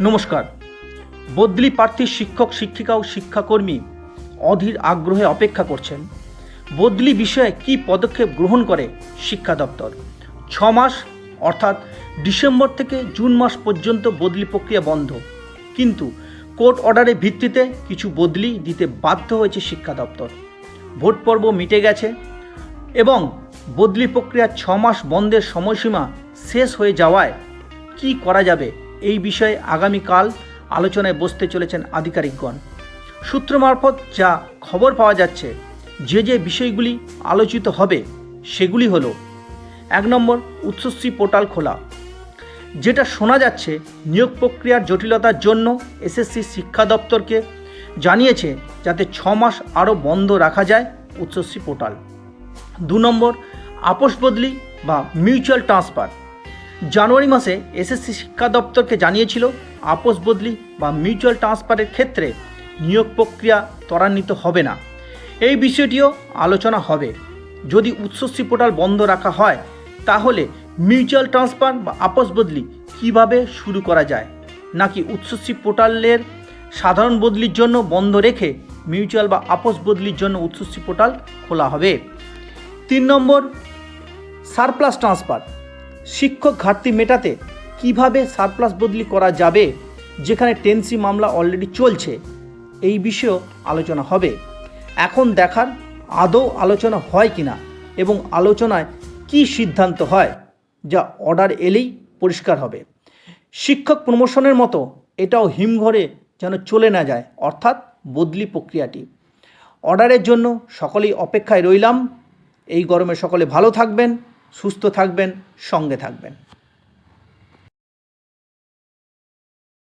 নমস্কার। বদলি প্রার্থী শিক্ষক, শিক্ষিকা ও শিক্ষাকর্মী অধীর আগ্রহে অপেক্ষা করছেন। বদলি বিষয়ে কী পদক্ষেপ গ্রহণ করে শিক্ষা দপ্তর? ছ মাস, অর্থাৎ ডিসেম্বর থেকে জুন মাস পর্যন্ত বদলি প্রক্রিয়া বন্ধ। কিন্তু কোর্ট অর্ডারের ভিত্তিতে কিছু বদলি দিতে বাধ্য হয়েছে শিক্ষা দপ্তর। ভোট পর্ব মিটে গেছে এবং বদলি প্রক্রিয়া ছ মাস বন্ধের সময়সীমা শেষ হয়ে যাওয়ায় কি করা যাবে এই বিষয়ে আগামীকাল আলোচনায় বসতে চলেছেন আধিকারিকগণ। সূত্র মারফত যা খবর পাওয়া যাচ্ছে, যে যে বিষয়গুলি আলোচিত হবে, সেগুলি হলো, এক নম্বর উচ্চশ্রী পোর্টাল খোলা, যেটা শোনা যাচ্ছে নিয়োগ প্রক্রিয়ার জটিলতার জন্য এসএসসি শিক্ষা দপ্তরকে জানিয়েছে যাতে ছ মাস আরও বন্ধ রাখা যায় উচ্চশ্রী পোর্টাল। দু নম্বর, আপোষ বদলি বা মিউচুয়াল ট্রান্সফার জানুয়ারি মাসে এসএসসি শিক্ষা দপ্তরকে জানিয়েছিল আপোষ বদলি বা মিউচুয়াল ট্রান্সফারের ক্ষেত্রে নিয়োগ প্রক্রিয়া ত্বরান্বিত হবে না। এই বিষয়টিও আলোচনা হবে। যদি উচ্চশ্রী পোর্টাল বন্ধ রাখা হয়, তাহলে মিউচুয়াল ট্রান্সফার বা আপোষ বদলি কীভাবে শুরু করা যায়? নাকি উচ্চশ্রী পোর্টালের সাধারণ বদলির জন্য বন্ধ রেখে মিউচুয়াল বা আপোষ বদলির জন্য উচ্চশ্রী পোর্টাল খোলা হবে? তিন নম্বর, সারপ্লাস ট্রান্সফার। শিক্ষক ঘাটতি মেটাতে কীভাবে সারপ্লাস বদলি করা যাবে, যেখানে টেন্সি মামলা অলরেডি চলছে, এই বিষয়েও আলোচনা হবে। এখন দেখার আদৌ আলোচনা হয় কি না এবং আলোচনায় কি সিদ্ধান্ত হয়, যা অর্ডার এলেই পরিষ্কার হবে। শিক্ষক প্রমোশনের মতো এটাও হিমঘরে যেন চলে না যায়, অর্থাৎ বদলি প্রক্রিয়াটি। অর্ডারের জন্য সকলেই অপেক্ষায় রইলাম। এই গরমে সকলে ভালো থাকবেন। সুস্থ থাকবেন সঙ্গে থাকবেন।